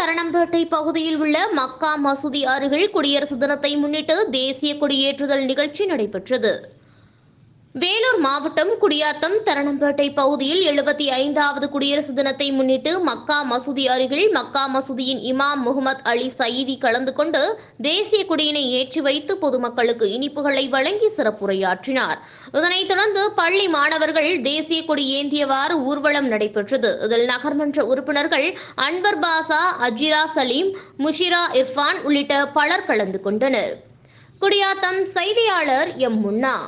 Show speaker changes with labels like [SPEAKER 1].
[SPEAKER 1] தரணம்பேட்டை பகுதியில் உள்ள மக்கா மசூதி அருகில் குடியரசு தினத்தை முன்னிட்டு தேசிய கொடியேற்றுதல் நிகழ்ச்சி நடைபெற்றது. வேலூர் மாவட்டம் குடியாத்தம் தரணம்பேட்டை பகுதியில் எழுபத்தி ஐந்தாவது குடியரசு தினத்தை முன்னிட்டு மக்கா மசூதி அருகில் மக்கா மசூதியின் இமாம் முகமது அலி சயீதி கலந்து கொண்டு தேசிய கொடியினை ஏற்றி வைத்து பொதுமக்களுக்கு இனிப்புகளை வழங்கி சிறப்புரையாற்றினார். இதனைத் தொடர்ந்து பள்ளி மாணவர்கள் தேசிய கொடி ஏந்தியவாறு ஊர்வலம் நடைபெற்றது. இதில் நகர்மன்ற உறுப்பினர்கள் அன்வர் பாசா அஜிரா சலீம் முஷிரா இர்ஃபான் உள்ளிட்ட பலர் கலந்து கொண்டனர். குடியாத்தம் செய்தியாளர் எம் முன்னா.